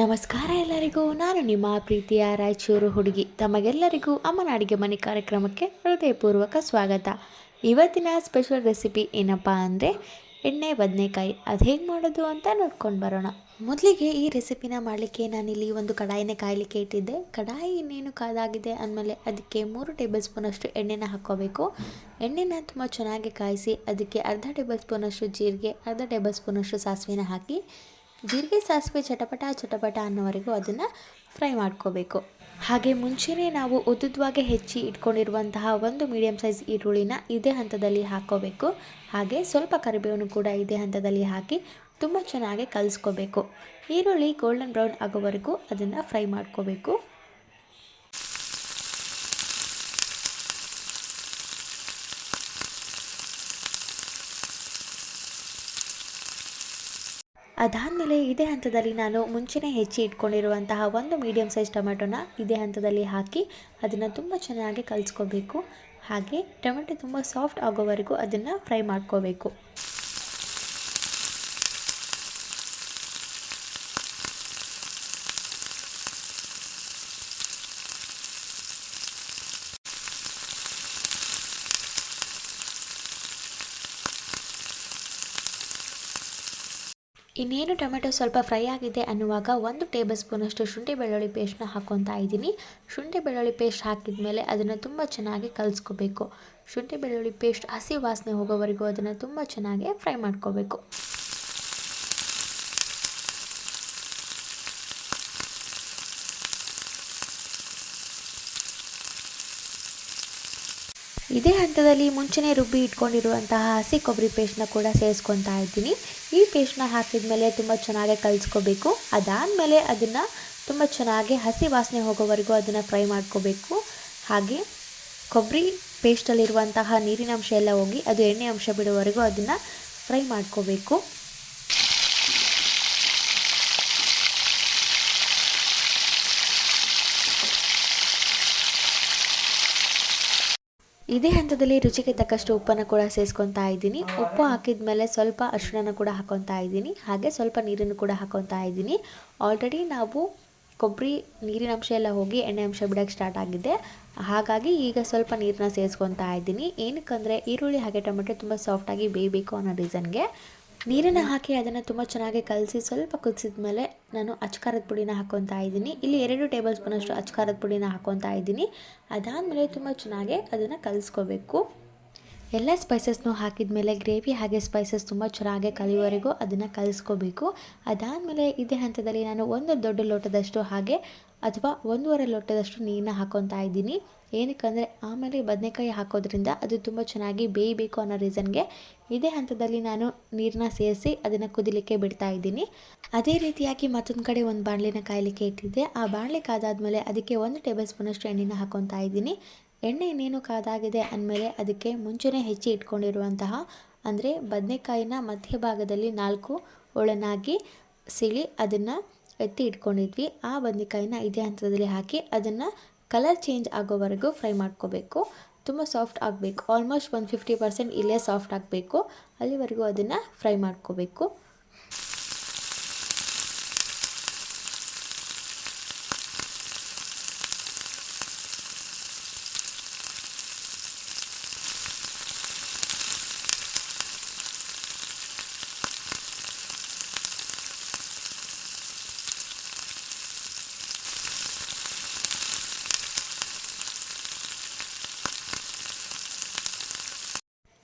ನಮಸ್ಕಾರ ಎಲ್ಲರಿಗೂ. ನಾನು ನಿಮ್ಮ ಪ್ರೀತಿಯ ರಾಯಚೂರು ಹುಡುಗಿ. ತಮಗೆಲ್ಲರಿಗೂ ಅಮ್ಮನ ಅಡುಗೆ ಮನೆ ಕಾರ್ಯಕ್ರಮಕ್ಕೆ ಹೃದಯಪೂರ್ವಕ ಸ್ವಾಗತ. ಇವತ್ತಿನ ಸ್ಪೆಷಲ್ ರೆಸಿಪಿ ಏನಪ್ಪ ಅಂದರೆ ಎಣ್ಣೆ ಬದನೆಕಾಯಿ. ಅದು ಹೇಗೆ ಮಾಡೋದು ಅಂತ ನೋಡ್ಕೊಂಡು ಬರೋಣ. ಮೊದಲಿಗೆ ಈ ರೆಸಿಪಿನ ಮಾಡಲಿಕ್ಕೆ ನಾನಿಲ್ಲಿ ಒಂದು ಕಡಾಯಿನ ಕಾಯಲಿಕ್ಕೆ ಇಟ್ಟಿದ್ದೆ. ಕಡಾಯಿ ಇನ್ನೇನು ಕಾದಾಗಿದೆ ಅಂದಮೇಲೆ ಅದಕ್ಕೆ ಮೂರು ಟೇಬಲ್ ಸ್ಪೂನಷ್ಟು ಎಣ್ಣೆನ ಹಾಕ್ಕೋಬೇಕು. ಎಣ್ಣೆನ ತುಂಬ ಚೆನ್ನಾಗಿ ಕಾಯಿಸಿ, ಅದಕ್ಕೆ ಅರ್ಧ ಟೇಬಲ್ ಸ್ಪೂನಷ್ಟು ಜೀರಿಗೆ, ಅರ್ಧ ಟೇಬಲ್ ಸ್ಪೂನಷ್ಟು ಸಾಸಿವೆನ ಹಾಕಿ ಜೀರಿಗೆ ಸಾಸಿವೆ ಚಟಪಟ ಚಟಪಟ ಅನ್ನೋವರೆಗೂ ಅದನ್ನು ಫ್ರೈ ಮಾಡ್ಕೋಬೇಕು. ಹಾಗೆ ಮುಂಚೆನೇ ನಾವು ಉದ್ದುದ್ವಾಗೆ ಹೆಚ್ಚಿ ಇಟ್ಕೊಂಡಿರುವಂತಹ ಒಂದು ಮೀಡಿಯಮ್ ಸೈಜ್ ಈರುಳ್ಳಿನ ಇದೇ ಹಂತದಲ್ಲಿ ಹಾಕ್ಕೋಬೇಕು ಹಾಗೆ ಸ್ವಲ್ಪ ಕರಿಬೇವನ್ನು ಕೂಡ ಇದೇ ಹಂತದಲ್ಲಿ ಹಾಕಿ ತುಂಬ ಚೆನ್ನಾಗಿ ಕಲಿಸ್ಕೋಬೇಕು. ಈರುಳ್ಳಿ ಗೋಲ್ಡನ್ ಬ್ರೌನ್ ಆಗೋವರೆಗೂ ಅದನ್ನು ಫ್ರೈ ಮಾಡ್ಕೋಬೇಕು. ಅದಾದಮೇಲೆ ಇದೇ ಹಂತದಲ್ಲಿ ನಾನು ಮುಂಚೆನೇ ಹೆಚ್ಚಿ ಇಟ್ಕೊಂಡಿರುವಂತಹ ಒಂದು ಮೀಡಿಯಮ್ ಸೈಜ್ ಟೊಮೆಟೊನ ಇದೇ ಹಂತದಲ್ಲಿ ಹಾಕಿ ಅದನ್ನು ತುಂಬ ಚೆನ್ನಾಗಿ ಕಲಿಸ್ಕೋಬೇಕು. ಹಾಗೆ ಟೊಮೆಟೊ ತುಂಬ ಸಾಫ್ಟ್ ಆಗೋವರೆಗೂ ಅದನ್ನು ಫ್ರೈ ಮಾಡ್ಕೋಬೇಕು. ಇನ್ನೇನು ಟೊಮೆಟೊ ಸ್ವಲ್ಪ ಫ್ರೈ ಆಗಿದೆ ಅನ್ನುವಾಗ ಒಂದು ಟೇಬಲ್ ಸ್ಪೂನಷ್ಟು ಶುಂಠಿ ಬೆಳ್ಳುಳ್ಳಿ ಪೇಸ್ಟ್ನ ಹಾಕ್ಕೊತಾ ಇದ್ದೀನಿ. ಶುಂಠಿ ಬೆಳ್ಳುಳ್ಳಿ ಪೇಸ್ಟ್ ಹಾಕಿದ ಮೇಲೆ ಅದನ್ನು ತುಂಬ ಚೆನ್ನಾಗಿ ಕಲಿಸ್ಕೋಬೇಕು. ಶುಂಠಿ ಬೆಳ್ಳುಳ್ಳಿ ಪೇಸ್ಟ್ ಹಸಿ ವಾಸನೆ ಹೋಗೋವರೆಗೂ ಅದನ್ನು ತುಂಬ ಚೆನ್ನಾಗಿ ಫ್ರೈ ಮಾಡ್ಕೋಬೇಕು. ಇದೇ ಹಂತದಲ್ಲಿ ಮುಂಚೆನೇ ರುಬ್ಬಿ ಇಟ್ಕೊಂಡಿರುವಂತಹ ಹಸಿ ಕೊಬ್ಬರಿ ಪೇಸ್ಟ್ನ ಕೂಡ ಸೇರಿಸ್ಕೊತಾ ಇದ್ದೀನಿ. ಈ ಪೇಸ್ಟ್ನ ಹಾಕಿದ ಮೇಲೆ ತುಂಬ ಚೆನ್ನಾಗಿ ಕಲಿಸ್ಕೋಬೇಕು. ಅದಾದಮೇಲೆ ಅದನ್ನು ತುಂಬ ಚೆನ್ನಾಗಿ ಹಸಿ ವಾಸನೆ ಹೋಗೋವರೆಗೂ ಅದನ್ನು ಫ್ರೈ ಮಾಡ್ಕೋಬೇಕು. ಹಾಗೆ ಕೊಬ್ಬರಿ ಪೇಸ್ಟಲ್ಲಿರುವಂತಹ ನೀರಿನ ಅಂಶ ಎಲ್ಲ ಹೋಗಿ ಅದು ಎಣ್ಣೆ ಅಂಶ ಬಿಡುವವರೆಗೂ ಅದನ್ನು ಫ್ರೈ ಮಾಡ್ಕೋಬೇಕು. ಇದೇ ಹಂತದಲ್ಲಿ ರುಚಿಗೆ ತಕ್ಕಷ್ಟು ಉಪ್ಪನ್ನು ಕೂಡ ಸೇರಿಸ್ಕೊತಾ ಇದ್ದೀನಿ. ಉಪ್ಪು ಹಾಕಿದ ಮೇಲೆ ಸ್ವಲ್ಪ ಅರಿಶಿಣನ ಕೂಡ ಹಾಕೊತಾ ಇದ್ದೀನಿ. ಹಾಗೆ ಸ್ವಲ್ಪ ನೀರನ್ನು ಕೂಡ ಹಾಕೊತಾ ಇದ್ದೀನಿ. ಆಲ್ರೆಡಿ ನಾವು ಕೊಬ್ಬರಿ ನೀರಿನ ಅಂಶ ಎಲ್ಲ ಹೋಗಿ ಎಣ್ಣೆ ಅಂಶ ಬಿಡೋಕ್ಕೆ ಸ್ಟಾರ್ಟ್ ಆಗಿದೆ. ಹಾಗಾಗಿ ಈಗ ಸ್ವಲ್ಪ ನೀರನ್ನ ಸೇರಿಸ್ಕೊತಾ ಇದ್ದೀನಿ. ಏನಕ್ಕಂದರೆ ಈರುಳ್ಳಿ ಹಾಗೆ ಟೊಮೆಟೊ ತುಂಬ ಸಾಫ್ಟಾಗಿ ಬೇಯಬೇಕು ಅನ್ನೋ ರೀಸನ್ಗೆ ನೀರನ್ನು ಹಾಕಿ ಅದನ್ನು ತುಂಬ ಚೆನ್ನಾಗಿ ಕಲಸಿ ಸ್ವಲ್ಪ ಕುದಿಸಿದ ಮೇಲೆ ನಾನು ಅಚ್ಕಾರದ ಪುಡಿನ ಹಾಕೊಂತ ಇದ್ದೀನಿ. ಇಲ್ಲಿ ಎರಡು ಟೇಬಲ್ ಸ್ಪೂನಷ್ಟು ಅಚ್ಕಾರದ ಪುಡಿನ ಹಾಕ್ಕೊತಾ ಇದ್ದೀನಿ. ಅದಾದಮೇಲೆ ತುಂಬ ಚೆನ್ನಾಗಿ ಅದನ್ನು ಕಲಿಸ್ಕೋಬೇಕು. ಎಲ್ಲ ಸ್ಪೈಸಸ್ನೂ ಹಾಕಿದ ಮೇಲೆ ಗ್ರೇವಿ ಹಾಗೆ ಸ್ಪೈಸಸ್ ತುಂಬ ಚೆನ್ನಾಗಿ ಕಲಿಯುವವರೆಗೂ ಅದನ್ನು ಕಲಿಸ್ಕೋಬೇಕು. ಅದಾದಮೇಲೆ ಇದೇ ಹಂತದಲ್ಲಿ ನಾನು ಒಂದು ದೊಡ್ಡ ಲೋಟದಷ್ಟು ಹಾಗೆ ಅಥವಾ ಒಂದೂವರೆ ಲೋಟದಷ್ಟು ನೀರನ್ನ ಹಾಕೊತಾ ಇದ್ದೀನಿ. ಏನಕ್ಕಂದರೆ ಆಮೇಲೆ ಬದನೆಕಾಯಿ ಹಾಕೋದ್ರಿಂದ ಅದು ತುಂಬ ಚೆನ್ನಾಗಿ ಬೇಯಬೇಕು ಅನ್ನೋ ರೀಸನ್ಗೆ ಇದೇ ಹಂತದಲ್ಲಿ ನಾನು ನೀರನ್ನ ಸೇರಿಸಿ ಅದನ್ನು ಕುದಿಲಿಕ್ಕೆ ಬಿಡ್ತಾ ಇದ್ದೀನಿ. ಅದೇ ರೀತಿಯಾಗಿ ಮತ್ತೊಂದು ಕಡೆ ಒಂದು ಬಾಣಲಿನ ಕಾಯಲಿಕ್ಕೆ ಇಟ್ಟಿದ್ದೆ. ಆ ಬಾಣಲೆ ಕಾದಾದಮೇಲೆ ಅದಕ್ಕೆ ಒಂದು ಟೇಬಲ್ ಸ್ಪೂನಷ್ಟು ಎಣ್ಣೆನ ಹಾಕೊತಾ ಇದ್ದೀನಿ. ಎಣ್ಣೆ ಇನ್ನೇನು ಕಾದಾಗಿದೆ ಅಂದಮೇಲೆ ಅದಕ್ಕೆ ಮುಂಚೆನೇ ಹೆಚ್ಚಿ ಇಟ್ಕೊಂಡಿರುವಂತಹ ಅಂದರೆ ಬದನೆಕಾಯಿನ ಮಧ್ಯಭಾಗದಲ್ಲಿ ನಾಲ್ಕು ಒಳನಾಗಿ ಸಿಳಿ ಅದನ್ನು ಎತ್ತಿ ಇಟ್ಕೊಂಡಿದ್ವಿ. ಆ ಬದನೆಕಾಯಿನ ಇದೇ ಹಂತದಲ್ಲಿ ಹಾಕಿ ಅದನ್ನು ಕಲರ್ ಚೇಂಜ್ ಆಗೋವರೆಗೂ ಫ್ರೈ ಮಾಡ್ಕೋಬೇಕು. ತುಂಬ ಸಾಫ್ಟ್ ಆಗಬೇಕು. ಆಲ್ಮೋಸ್ಟ್ ಒಂದು ಫಿಫ್ಟಿ ಪರ್ಸೆಂಟ್ ಇಲ್ಲೇ ಸಾಫ್ಟ್ ಆಗಬೇಕು. ಅಲ್ಲಿವರೆಗೂ ಅದನ್ನು ಫ್ರೈ ಮಾಡ್ಕೋಬೇಕು.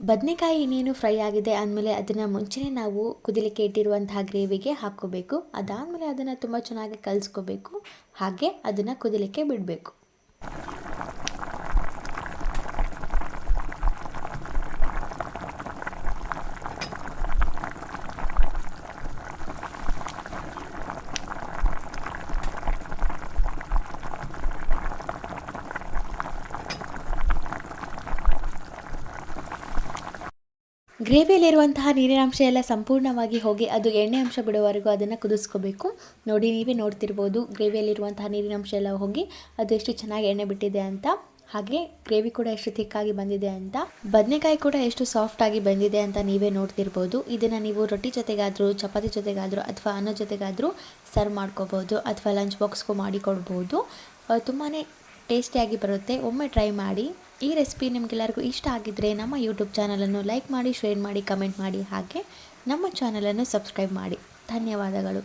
ಬದನೆಕಾಯಿ ಇನ್ನೇನು ಫ್ರೈ ಆಗಿದೆ ಅಂದಮೇಲೆ ಅದನ್ನು ಮುಂಚೆನೇ ನಾವು ಕುದಿಲಿಕ್ಕೆ ಇಟ್ಟಿರುವಂತಹ ಗ್ರೇವಿಗೆ ಹಾಕ್ಕೋಬೇಕು. ಅದಾದಮೇಲೆ ಅದನ್ನು ತುಂಬ ಚೆನ್ನಾಗಿ ಕಲಿಸ್ಕೋಬೇಕು. ಹಾಗೆ ಅದನ್ನು ಕುದಿಲಿಕ್ಕೆ ಬಿಡಬೇಕು. ಗ್ರೇವಿಯಲ್ಲಿರುವಂತಹ ನೀರಿನಾಂಶ ಎಲ್ಲ ಸಂಪೂರ್ಣವಾಗಿ ಹೋಗಿ ಅದು ಎಣ್ಣೆ ಅಂಶ ಬಿಡುವವರೆಗೂ ಅದನ್ನು ಕುದಿಸ್ಕೋಬೇಕು. ನೋಡಿ, ನೀವೇ ನೋಡ್ತಿರ್ಬೋದು, ಗ್ರೇವಿಯಲ್ಲಿರುವಂತಹ ನೀರಿನಾಂಶ ಎಲ್ಲ ಹೋಗಿ ಅದು ಎಷ್ಟು ಚೆನ್ನಾಗಿ ಎಣ್ಣೆ ಬಿಟ್ಟಿದೆ ಅಂತ. ಹಾಗೆ ಗ್ರೇವಿ ಕೂಡ ಎಷ್ಟು ಥಿಕ್ಕಾಗಿ ಬಂದಿದೆ ಅಂತ. ಬದನೆಕಾಯಿ ಕೂಡ ಎಷ್ಟು ಸಾಫ್ಟ್ ಆಗಿ ಬಂದಿದೆ ಅಂತ ನೀವೇ ನೋಡ್ತಿರ್ಬೋದು. ಇದನ್ನು ನೀವು ರೊಟ್ಟಿ ಜೊತೆಗಾದರೂ, ಚಪಾತಿ ಜೊತೆಗಾದರೂ ಅಥವಾ ಅನ್ನ ಜೊತೆಗಾದರೂ ಸರ್ವ್ ಮಾಡ್ಕೋಬೋದು ಅಥವಾ ಲಂಚ್ ಬಾಕ್ಸ್ಗೂ ಮಾಡಿಕೊಡ್ಬೋದು. ತುಂಬಾ ಟೇಸ್ಟಿಯಾಗಿ ಬರುತ್ತೆ. ಒಮ್ಮೆ ಟ್ರೈ ಮಾಡಿ. ಈ ರೆಸಿಪಿ ನಿಮಗೆಲ್ಲರಿಗೂ ಇಷ್ಟ ಆಗಿದ್ದರೆ ನಮ್ಮ ಯೂಟ್ಯೂಬ್ ಚಾನಲನ್ನು ಲೈಕ್ ಮಾಡಿ ಶೇರ್ ಮಾಡಿ ಕಮೆಂಟ್ ಮಾಡಿ ಹಾಗೆ ನಮ್ಮ ಚಾನಲನ್ನು ಸಬ್ಸ್ಕ್ರೈಬ್ ಮಾಡಿ. ಧನ್ಯವಾದಗಳು.